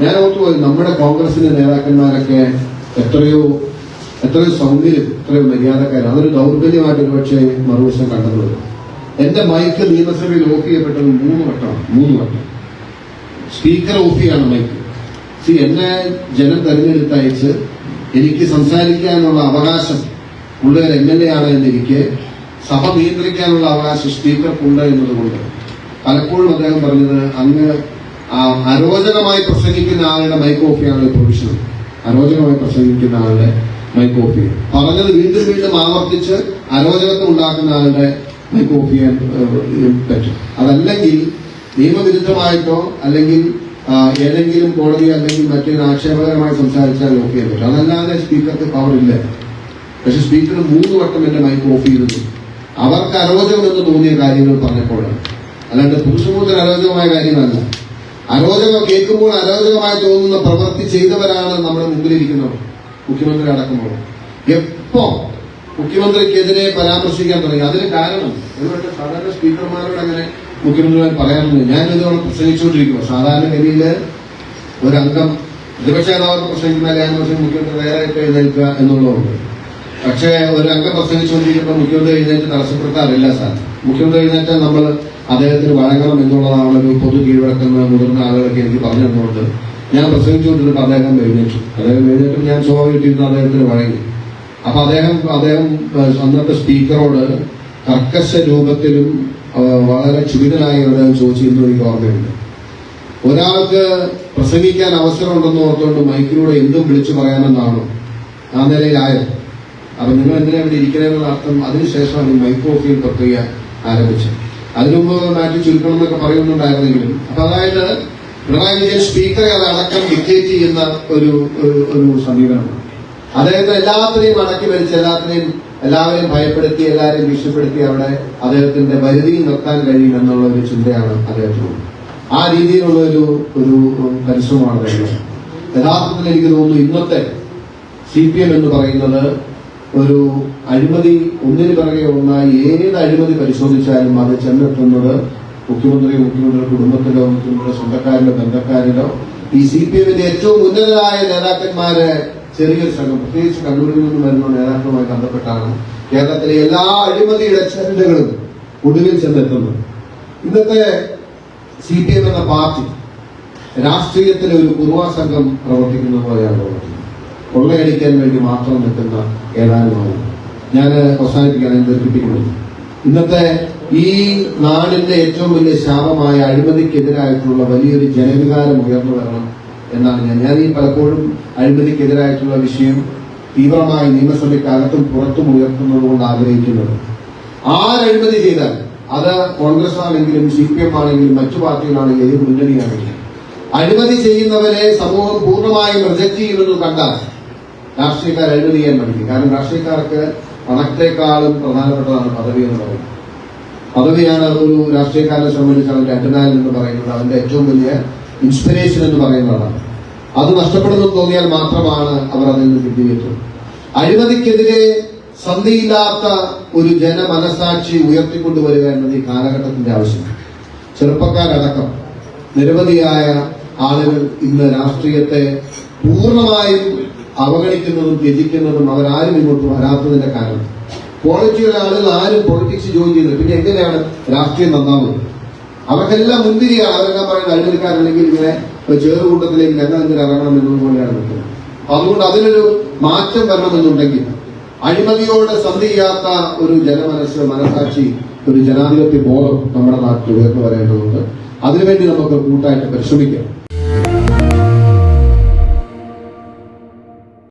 ഞാൻ ഓർത്തുപോയി നമ്മുടെ കോൺഗ്രസിന്റെ നേതാക്കന്മാരൊക്കെ എത്രയോ എത്രയോ സൗന്ദര്യം എത്രയോ മര്യാദക്കാരാണ് അതൊരു ദൗർബല്യമായിട്ട് ഒരുപക്ഷെ മറുവശം കണ്ടത് എന്റെ മൈക്ക് നിയമസഭയിൽ ഓഫ് ചെയ്യപ്പെട്ടത് മൂന്ന് വട്ടം മൂന്ന് വട്ടം. സ്പീക്കർ ഓഫ് ചെയ്യാണ് മൈക്ക്. സി എന്നെ ജനം തെരഞ്ഞെടുത്തയച്ച് എനിക്ക് സംസാരിക്കാനുള്ള അവകാശം ഉള്ളവർ എം എൽ എ ആണ് എന്നിരിക്കെ സഭ നിയന്ത്രിക്കാനുള്ള അവകാശം സ്പീക്കർക്കുണ്ട് എന്നതുകൊണ്ട് പലപ്പോഴും അദ്ദേഹം പറഞ്ഞത് അങ്ങ് ആ അരോചകമായി പ്രസംഗിക്കുന്ന ആളുടെ മൈക്ക് ഓഫ് ചെയ്യാനുള്ള പ്രൊവിഷൻ അരോചകമായി പ്രസംഗിക്കുന്ന ആളുടെ മൈക്ക് ഓഫ് ചെയ്യും പറഞ്ഞത് വീണ്ടും വീണ്ടും ആവർത്തിച്ച് അരോചകത്വം ഉണ്ടാക്കുന്ന ആളുടെ മൈക്ക് ഓഫ് ചെയ്യാൻ പറ്റും. അതല്ലെങ്കിൽ നിയമവിരുദ്ധമായിട്ടോ അല്ലെങ്കിൽ ഏതെങ്കിലും കോടതി അല്ലെങ്കിൽ മറ്റൊരു ആക്ഷേപകരമായി സംസാരിച്ചാൽ ഓഫ് ചെയ്യാൻ പറ്റും. അതല്ലാതെ സ്പീക്കർക്ക് പവർ ഇല്ല. പക്ഷെ സ്പീക്കർ മൂന്ന് വട്ടം എന്റെ മൈക്ക് ഓഫ് ചെയ്തിരുന്നു. അവർക്ക് അരോചകമെന്ന് തോന്നിയ കാര്യങ്ങൾ പറഞ്ഞപ്പോഴാണ്. അല്ലാണ്ട് പുരുഷമൂത്തിന് അരോചകമായ കാര്യമല്ല അരോചകം കേൾക്കുമ്പോൾ അരോചകമായി തോന്നുന്ന പ്രവൃത്തി ചെയ്തവരാണ് നമ്മുടെ മുമ്പിലിരിക്കുന്നവർ മുഖ്യമന്ത്രി അടക്കുമ്പോൾ എപ്പോ മുഖ്യമന്ത്രിക്കെതിരെ പരാമർശിക്കാൻ തുടങ്ങി? അതിന് കാരണം ഒരുപക്ഷെ സാധാരണ സ്പീക്കർമാരോട് അങ്ങനെ മുഖ്യമന്ത്രിമാർ പറയാറുണ്ട്. ഞാൻ ഇതോടെ പ്രസംഗിച്ചുകൊണ്ടിരിക്കുന്നു. സാധാരണ ഗതിയിൽ ഒരംഗം പ്രതിപക്ഷ നേതാവ് പ്രസംഗിക്കുന്ന ഞാൻ പക്ഷേ മുഖ്യമന്ത്രി നേരായിട്ട് എഴുന്നേൽക്കുക എന്നുള്ളതുണ്ട്. പക്ഷേ ഒരു അംഗം പ്രസംഗിച്ചുകൊണ്ടിരിക്കുമ്പോൾ മുഖ്യമന്ത്രി എഴുന്നേറ്റ് തടസ്സപ്പെടുത്താറില്ല സാർ. മുഖ്യമന്ത്രി എഴുന്നേറ്റ് നമ്മൾ അദ്ദേഹത്തിന് വഴങ്ങണം എന്നുള്ളതാണ് ഒരു പൊതു കീഴ്വഴക്കുന്ന മുതിർന്ന ആളുകളൊക്കെ എനിക്ക് പറഞ്ഞു തന്നുകൊണ്ട് ഞാൻ പ്രസംഗിച്ചുകൊണ്ടിരുന്നപ്പോൾ അദ്ദേഹം എഴുന്നേറ്റു. അദ്ദേഹം എഴുന്നേറ്റും ഞാൻ സ്വാഭാവികമായിട്ടിരുന്ന അദ്ദേഹത്തിന് വഴങ്ങി. അപ്പൊ അദ്ദേഹം അദ്ദേഹം അന്നത്തെ സ്പീക്കറോട് കർക്കശ രൂപത്തിലും വളരെ ക്ഷുഭിതനായി അദ്ദേഹം ചോദിച്ചിരുന്നു എനിക്ക് ഓർമ്മയുണ്ട്. ഒരാൾക്ക് പ്രസംഗിക്കാൻ അവസരമുണ്ടെന്ന് ഓർത്തുകൊണ്ട് മൈക്കിലൂടെ എന്തും വിളിച്ചു പറയാമെന്നാണ് ആ നിലയിലായത് അപ്പൊ നിങ്ങൾ എന്തിനാണ് ഇവിടെ ഇരിക്കണമെന്നുള്ള അർത്ഥം അതിനുശേഷമാണ് ഈ ചെയ്യൽ പ്രക്രിയ ആരംഭിച്ചത്. അതിനു മുമ്പ് മാറ്റി ചുരുക്കണം എന്നൊക്കെ പറയുന്നുണ്ടായിരുന്നെങ്കിലും. അപ്പൊ അതായത് പിണറായി വിജയൻ സ്പീക്കറെ അത് അടക്കം ഡിക്റ്റേറ്റ് ചെയ്യുന്ന ഒരു ഒരു- ഒരു സമീപനമാണ്. അദ്ദേഹത്തെ എല്ലാത്തിനെയും അടക്കി വലിച്ച് എല്ലാത്തിനെയും എല്ലാവരെയും ഭയപ്പെടുത്തി എല്ലാവരെയും ഭീഷണിപ്പെടുത്തി അവിടെ അദ്ദേഹത്തിന്റെ പരിധിയിൽ നിർത്താൻ കഴിയും എന്നുള്ള ഒരു ചിന്തയാണ് അദ്ദേഹത്തിനുള്ളത് ആ രീതിയിലുള്ള ഒരു ഒരു പരിശ്രമമാണ് അദ്ദേഹം. യഥാർത്ഥത്തിൽ എനിക്ക് തോന്നുന്നു ഇന്നത്തെ സി പി എം എന്ന് പറയുന്നത് ഒരു അഴിമതി ഒന്നിന് പിറകെ ഒന്നായി ഏത് അഴിമതി പരിശോധിച്ചാലും അത് ചെന്നെത്തുന്നത് മുഖ്യമന്ത്രി മുഖ്യമന്ത്രിയുടെ കുടുംബത്തിലോ മുഖ്യമന്ത്രിയുടെ സ്വന്തക്കാരിലോ ബന്ധക്കാരിലോ. ഈ സി പി എമ്മിന്റെ ഏറ്റവും ഉന്നതരായ നേതാക്കന്മാരെ ചെറിയൊരു സംഘം പ്രത്യേകിച്ച് കണ്ണൂരിൽ നിന്ന് വരുന്ന നേതാക്കളുമായി ബന്ധപ്പെട്ടാണ് കേരളത്തിലെ എല്ലാ അഴിമതി ചരടുകളും ഒടുവിൽ ചെന്നെത്തുന്നത്. ഇന്നത്തെ സി പി എം എന്ന പാർട്ടി രാഷ്ട്രീയത്തിലെ ഒരു കുറുവാ സംഘം പ്രവർത്തിക്കുന്ന പോലെയാണ് പ്രവർത്തിക്കുന്നത്. കൊള്ളയടിക്കാൻ വേണ്ടി മാത്രം നിൽക്കുന്ന ഏതാനും ഞാൻ അവസാനിപ്പിക്കാൻ ദീർഘിപ്പിക്കുന്നത് ഇന്നത്തെ ഈ നാടിന്റെ ഏറ്റവും വലിയ ശാപമായ അഴിമതിക്കെതിരായിട്ടുള്ള വലിയൊരു ജനവികാരം ഉയർന്നു വരണം എന്നാണ് ഞാൻ. ഞാൻ ഈ പലപ്പോഴും അഴിമതിക്കെതിരായിട്ടുള്ള വിഷയം തീവ്രമായി നിയമസഭയ്ക്കകത്തും പുറത്തും ഉയർത്തുന്നത് കൊണ്ട് ആഗ്രഹിക്കുന്നത്. ആരഴിമതി ചെയ്താൽ അത് കോൺഗ്രസ് ആണെങ്കിലും സി പി എം ആണെങ്കിലും മറ്റു പാർട്ടികളാണെങ്കിലും ഏത് മുന്നണിയാണെങ്കിലും. അഴിമതി ചെയ്യുന്നവരെ സമൂഹം പൂർണമായും റിജക്ട് ചെയ്യുമെന്ന് കണ്ടാൽ രാഷ്ട്രീയക്കാർ എഴുതി ചെയ്യാൻ പഠിക്കും. കാരണം രാഷ്ട്രീയക്കാർക്ക് പണത്തെക്കാളും പ്രധാനപ്പെട്ടതാണ് പദവി എന്ന് പറയുന്നത്. പദവിയാണ് ഒരു രാഷ്ട്രീയക്കാരനെ സംബന്ധിച്ച് അവന്റെ അഡ്രിനാലിൻ എന്ന് പറയുന്നത് അവന്റെ ഏറ്റവും വലിയ ഇൻസ്പിറേഷൻ എന്ന് പറയുന്നതാണ്. അത് നഷ്ടപ്പെടുന്നു തോന്നിയാൽ മാത്രമാണ് അവർ അതിൽ നിന്ന് പിന്തിരിയുന്നത് അഴിമതിക്കെതിരെ സന്ധിയില്ലാത്ത ഒരു ജനമനസാക്ഷി ഉയർത്തിക്കൊണ്ടുവരിക എന്നത് ഈ കാലഘട്ടത്തിന്റെ ആവശ്യമാണ്. ചെറുപ്പക്കാരടക്കം നിരവധിയായ ആളുകൾ ഇന്ന് രാഷ്ട്രീയത്തെ പൂർണമായും അവഗണിക്കുന്നതും ത്യജിക്കുന്നതും അവരാരും ഇങ്ങോട്ട് വരാത്തതിന്റെ കാരണം. ക്വാളിറ്റിയുള്ള ആളുകൾ ആരും പൊളിറ്റിക്സ് ജോയിൻ ചെയ്യുന്നത് പിന്നെ എങ്ങനെയാണ് രാഷ്ട്രീയം നന്നാവുന്നത്? അവർക്കെല്ലാം മുന്തിരിയാണ്. അവരെല്ലാം പറയുന്നത് അഴിമതിക്കാരല്ലെങ്കിൽ ഇങ്ങനെ ചേറുകൂട്ടത്തിലേക്ക് ഞങ്ങൾ എന്തിന് ഇറങ്ങണം എന്നതുപോലെയാണ് നിൽക്കുന്നത്. അതുകൊണ്ട് അതിനൊരു മാറ്റം വരണമെന്നുണ്ടെങ്കിൽ അഴിമതിയോട് സന്ധി ചെയ്യാത്ത ഒരു ജനമനസ് മനസാക്ഷി ഒരു ജനാധിപത്യ ബോധം നമ്മുടെ നാട്ടിൽ ഉയർന്നു വരേണ്ടതുണ്ട്. അതിനുവേണ്ടി നമുക്ക് കൂട്ടായിട്ട് പരിശ്രമിക്കാം.